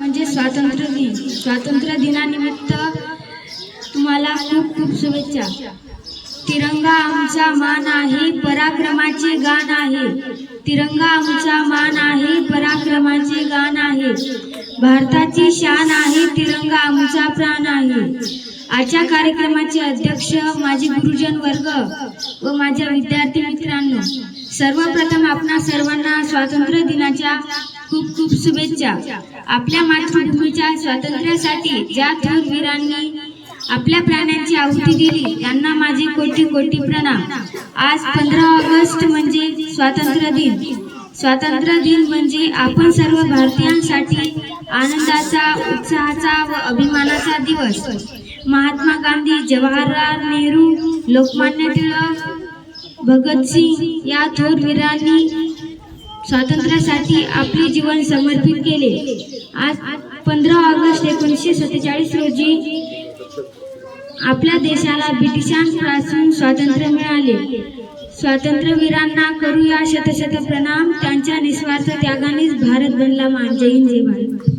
म्हणजे स्वातंत्र्य दिन. स्वातंत्र्य दिनानिमित्त तुम्हाला खूप खूप शुभेच्छा. तिरंगा आमचा मान आहे पराक्रमाचे गाण आहे. तिरंगा आमचा मान आहे पराक्रमाचे गाण आहे. भारताची शान आहे तिरंगा आमचा प्राण आहे. आजच्या कार्यक्रमाचे अध्यक्ष माझे गुरुजन वर्ग व माझ्या विद्यार्थी मित्रांनो सर्वप्रथम आपणा सर्वांना स्वातंत्र्य दिनाच्या खूप खूप शुभेच्छा. आपल्या मातृभूमीच्या स्वातंत्र्यासाठी ज्या थोर वीरांनी आपल्या प्राण्यांची आहुती दिली त्यांना माझे कोटी कोटी प्रणाम. आज पंधरा ऑगस्ट म्हणजे स्वातंत्र्य दिन. स्वातंत्र्य दिन म्हणजे आपण सर्व भारतीयांसाठी आनंदाचा उत्साहाचा व अभिमानाचा दिवस. महात्मा गांधी जवाहरलाल नेहरू लोकमान्य टिळक भगतसिंग या थोर वीरांनी स्वातंत्र्यासाठी आपले जीवन समर्पित केले. आज पंधरा ऑगस्ट एकोणीसशे सत्तेचाळीस रोजी आपल्या देशाला ब्रिटिशांपासून स्वातंत्र्य मिळाले. स्वातंत्र्यवीरांना करूया शतशत प्रणाम त्यांच्या निस्वार्थ त्यागानेच भारत बनला मान जय हिंद जय भारत.